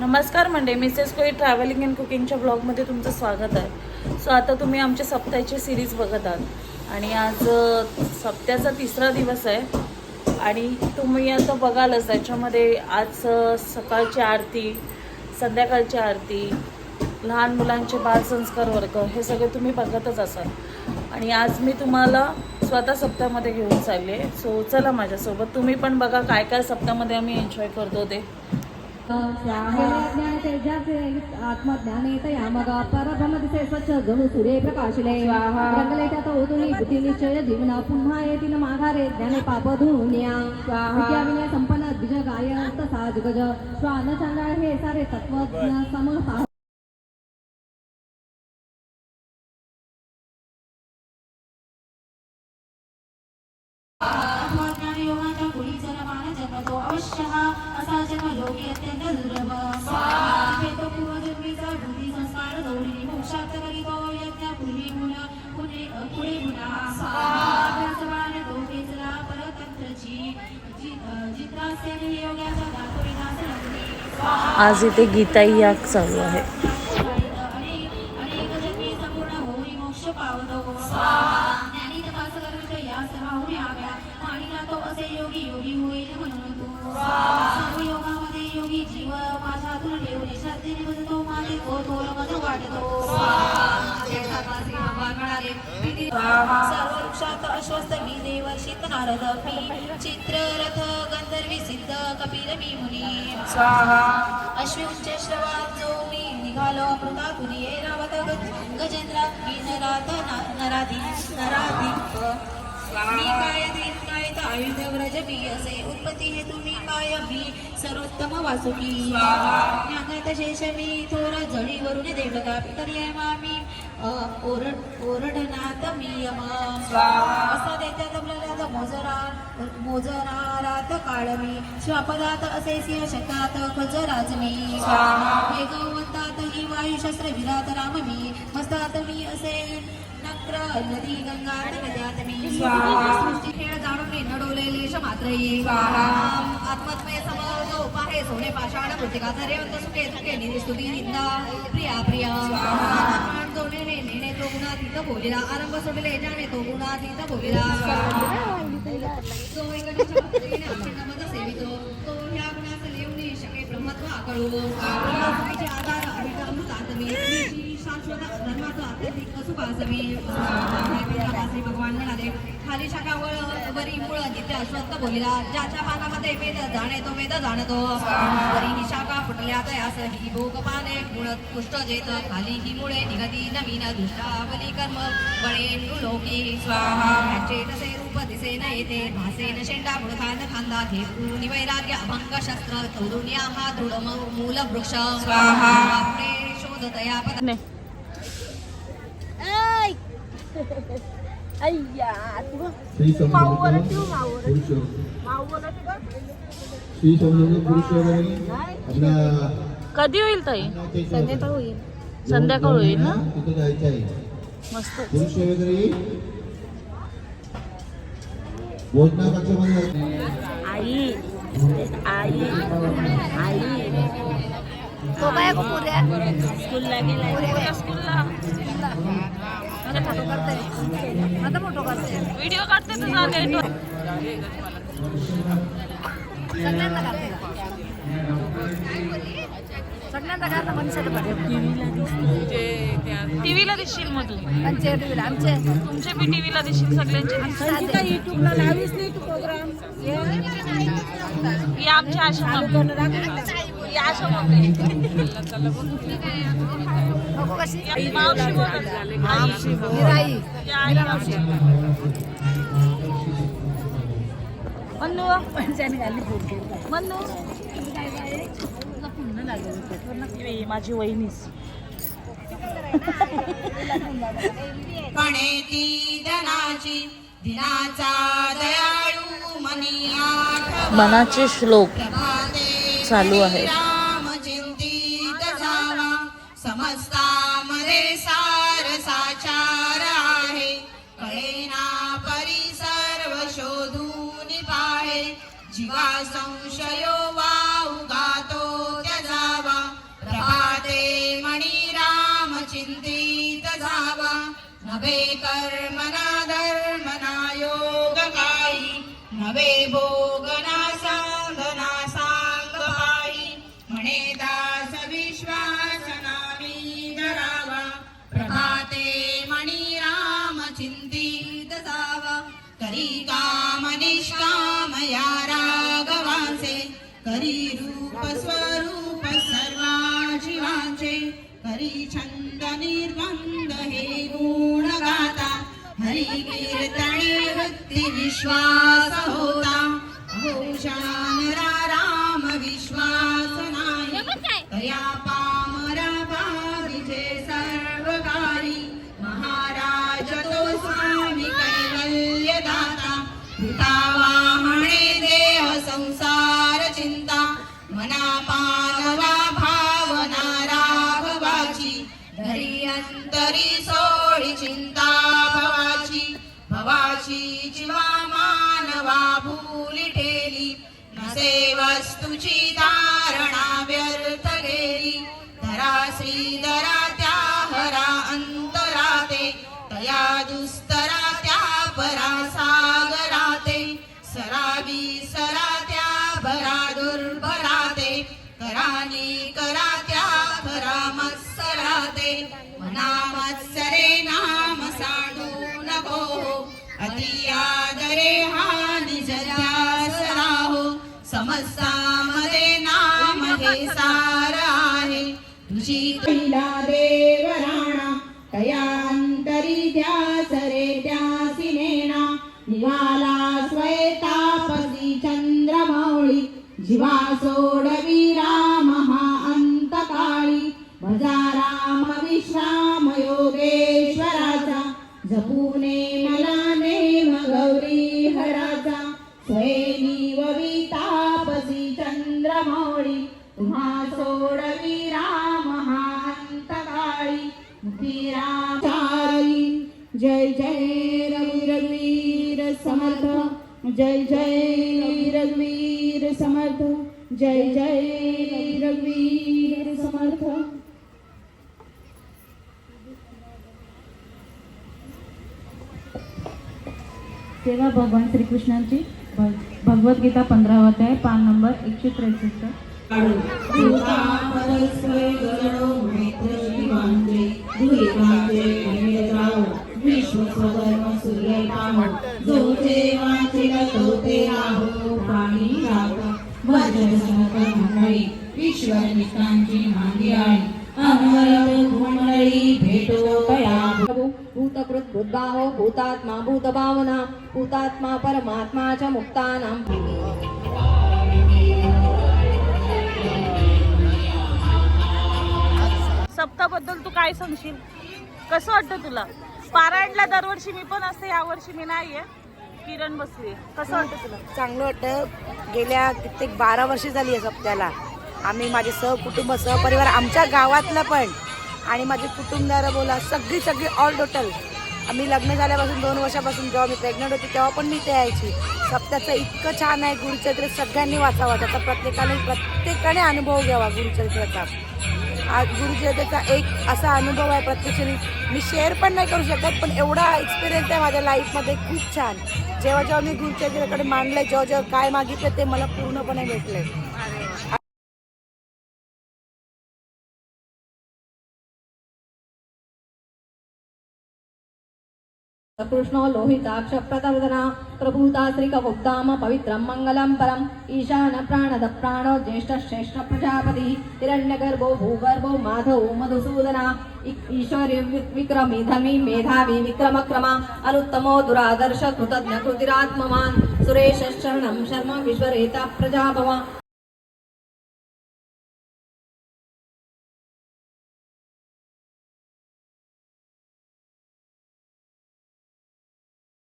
नमस्कार मंडे मिसेस कोई ट्रॅव्हलिंग अँड कुकिंगच्या ब्लॉगमध्ये तुमचं स्वागत आहे. सो आता तुम्ही आमच्या सप्ताहाची सिरीज बघत आहात. आणि आज सप्त्याचा तिसरा दिवस आहे. आणि तुम्ही आता बघालच त्याच्यामध्ये आज सकाळची आरती संध्याकाळची आरती लहान मुलांचे बालसंस्कार वर्ग हे सगळे तुम्ही बघतच असाल. आणि आज मी तुम्हाला स्वतः सप्त्यामध्ये घेऊन चालले सो चला माझ्यासोबत. तुम्ही पण बघा काय काय सप्त्यामध्ये आम्ही एन्जॉय करतो ते. तेजाचे आत्मज्ञाने तया मग परब्रह्मदिसे स्वच्छ सूर्य प्रकाशले रंगले त्यात ओतुनी बुद्धी निश्चय जीवना पुन्हा येतील माघारे ज्ञाने पाप धुण्या विनय संपन्न द्विज हे सारे तत्वज्ञ समता असा जन्म योगी अत्यंत दुर्लभ तो पूर्वजन्मीचा बुद्धी संस्कार दौडी मोक्षात करीतो यज्ञ पूर्वी गुण पुढे पुढे गुणा अभ्यासवान तो केचला परतंत्रची. जित्रासेन योगाचा दातो विनाश लागली. आज इथे गीताई याग चालू आहे. अनेक अनेक जन्मी संपूर्ण होई मोक्ष पावतो. ज्ञानी तपास करून या सर्वाहून याव्या. मानिला तो असे योगी योगी होईल म्हणून तो. योगामध्ये योगी जीव माझ्यातून ठेवणे श्रद्धेने बसतो माझे तो थोर मज वाटतो सर्व वृक्षात अश्वस्त मी देवर्षित नारद मी. चित्ररथ गंधर्वी सिद्ध कपिल मी मुनी. अश्वी उच्च श्रवात जो मी निघालो अमृतातून ये रावत ग- गजेंद्रा मी नरात नराधी नराधी मी काय दिन काय आयुध व्रज असे. उत्पत्ती हे तुम्ही काय मी सर्वोत्तम वासुकी. ज्ञानात शेष मी थोर जळीवरून देवका पितर्य मामी. ओरड ओरडनात मी यम. असा देत्यात आपल्याला मोजरा मोजनारात काळ मी श्वापदात असे सिंह शकात खजराज मी. वेगवंतात ही वायुशस्त्र विरात राम मी. मस्तात मी असे नक्र नदी गंगा नद्यात मी सृष्टी खेळ जाणून मी नडवलेले मात्र आत्मत्मय समज उपाहे सोने पाषाण मृतिका रेवंत सुखे सुखे निधी स्तुती निंदा. प्रिया प्रिया. जोडलेले नेणे तो गुणातीत बोलिला आरंभ सोडले जाणे तो गुणातीत बोलिला अखंड मज सेवितो. तो ह्या गुणास लिहून शके ब्रह्मत्व आकळू आधार अमित अमृतात मी मी शाश्वत धर्माचा सुखासमी श्री भगवान म्हणाले खाली शाखावर वरी मुळ नित्य अश्वत्थ बोलिला ज्याच्या पानामध्ये वेद जाणे तो वेद जाणतो वरी ही शाखा फुटल्या तयास ही भोग पाने गुण पुष्ट जेत खाली ही मुळे निगती नवीन दुष्टावली कर्म बळे लोकी स्वाहा ह्याचे तसे रूप दिसे न येते भासे न शेंडा मुळखान खांदा घे पूर्णी वैराग्य अभंग शस्त्र तरुण्या हा दृढ मूल वृक्ष स्वाहा शोधतया पद नाही श्री समजून पुरुष श्री समजून पुरुष आपल्या कधी होईल ताई? संध्याकाळ होईल. संध्याकाळ होईल. ना? तिथे जायचं आहे. मस्त. पुरुष वगैरे भोजना कक्षामध्ये आई. आई. आई. तो काय पुऱ्या स्कूलला गेला स्कूलला? व्हिडिओ काढते तू जा गेट सगळ्यांना करते सगळ्यांना करता मनुष्याला टीव्हीला दिसशील मग तू. आमच्या टीव्हीला आमचे तुमचे बी टीव्हीला दिसशील सगळ्यांचे. युट्यूबला लावीच नाही तू प्रोग्राम ही आमची आशा माझी वहिनीच. पणेती धनाची दिनाचा दयाळू मनी मनाचे श्लोक. चालू आहे. समस्तामध्ये सारसाचार आहे. कळेना संशयो वा उगातो त्याजावा. प्रभाते मणी चिंतित जावा नवे कर्मना धर्मना योग काही. नवे बो करी काम निष्काम या राघवाचे करी रूप स्वरूप सर्वा जीवांचे करी छंद निर्बंध हे गुण गाता हरी कीर्तने भक्ती विश्वास दाता देह संसार चिंता मना पानवा भावना राघवाची धरी अंतरी सोडी चिंता भवाची भवाची जीवा मानवा भूली ठेली नसे वस्तूची धारणा व्यर्थ गेली धरा श्रीधरा धरा तुझी देवराणा देव राणा ध्यास जय जय रघुवीर समर्थ जय जय रघुवीर समर्थ. तेव्हा भगवान श्रीकृष्णांची भग- भगवद्गीता पंधरावा अध्याय पान नंबर एकशे त्रेसष्ट. भूतकृत भूतभाव भूतात्मा भूतभावना भूतात्मा परमात्मा च मुक्तानां। सप्ताबद्दल तू काय सांगशील? कसं वाटतं तुला? पारायणला दरवर्षी मी पण असते या वर्षी मी नाहीये. किरण बसली कसं वाटतं तुला? चांगलं वाटतं. गेल्या कित्येक बारा वर्षे झाली आहे सप्त्याला आम्ही माझे सहकुटुंब सहपरिवार आमच्या गावातलं पण आणि माझे कुटुंबदार बोला सगळी सगळी ऑल टोटल मी लग्न झाल्यापासून दोन वर्षापासून जेव्हा मी प्रेग्नंट होती तेव्हा पण मी ते यायची. सप्त्याचं इतकं छान आहे गुरुचरित्र सगळ्यांनी वाचावं. त्याचा प्रत्येकाने प्रत्येकाने अनुभव घ्यावा गुरुचरित्राचा. आज गुरुचरित्राचा एक असा अनुभव आहे प्रत्यक्षाने. मी शेअर पण नाही करू शकत पण एवढा एक्सपिरियन्स आहे माझ्या लाईफमध्ये खूप छान. जेव्हा जेव्हा मी गुरुचरित्राकडे मांडलं जेव्हा जेव्हा काय मागितलं ते मला पूर्णपणे भेटले కృష్ణో లోహితాక్ష ప్రతర్దన ప్రభూతాశ్రిక ఉద్దామ పవిత్రం మంగళం పరం ఈశాన ప్రాణద ప్రాణో జ్యేష్ఠ శ్రేష్ఠ ప్రజాపతి హిరణ్యగర్భో భూగర్భో మాధవ మధుసూదన ఈశ్వర్య విక్రమి ధమి మేధావి విక్రమక్రమ అనుత్తమో దురాదర్శ కృతజ్ఞ కృతిరాత్మవాన్ శరణం శర్మ విశ్వరేత ప్రజాభవ